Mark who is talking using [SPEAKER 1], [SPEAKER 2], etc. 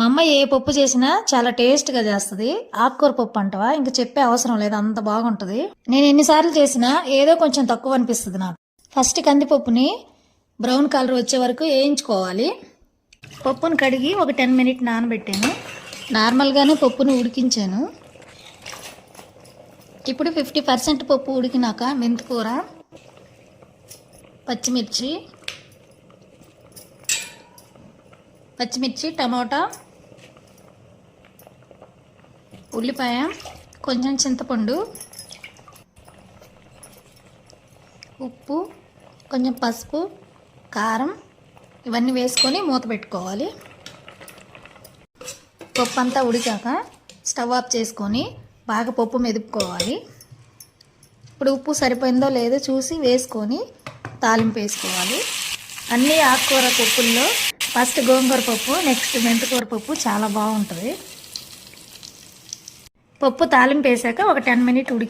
[SPEAKER 1] మా అమ్మ ఏ పప్పు చేసినా చాలా టేస్ట్గా చేస్తుంది. ఆకుకూర పప్పు అంటవా? ఇంక చెప్పే అవసరం లేదు అంత బాగుంటుంది. నేను ఎన్నిసార్లు చేసినా ఏదో కొంచెం తక్కువ అనిపిస్తుంది నాకు. ఫస్ట్ కందిపప్పుని బ్రౌన్ కలర్ వచ్చే వరకు వేయించుకోవాలి. పప్పును కడిగి ఒక టెన్ మినిట్ నానబెట్టాను. నార్మల్గానే పప్పును ఉడికించాను. ఇప్పుడు ఫిఫ్టీ పర్సెంట్ పప్పు ఉడికినాక మెంతికూర పచ్చిమిర్చి పచ్చిమిర్చి టమాటా ఉల్లిపాయ కొంచెం చింతపండు ఉప్పు కొంచెం పసుపు కారం ఇవన్నీ వేసుకొని మూత పెట్టుకోవాలి. పప్పు అంతా ఉడికాక స్టవ్ ఆఫ్ చేసుకొని బాగా పప్పు మెదుపుకోవాలి. ఇప్పుడు ఉప్పు సరిపోయిందో లేదో చూసి వేసుకొని తాలింపు వేసుకోవాలి. అన్ని ఆకుకూర పప్పుల్లో ఫస్ట్ గోంగూర పప్పు నెక్స్ట్ మెంతికూర పప్పు చాలా బాగుంటుంది. పప్పు తాలింపు వేసాక ఒక టెన్ మినిట్ ఉడికి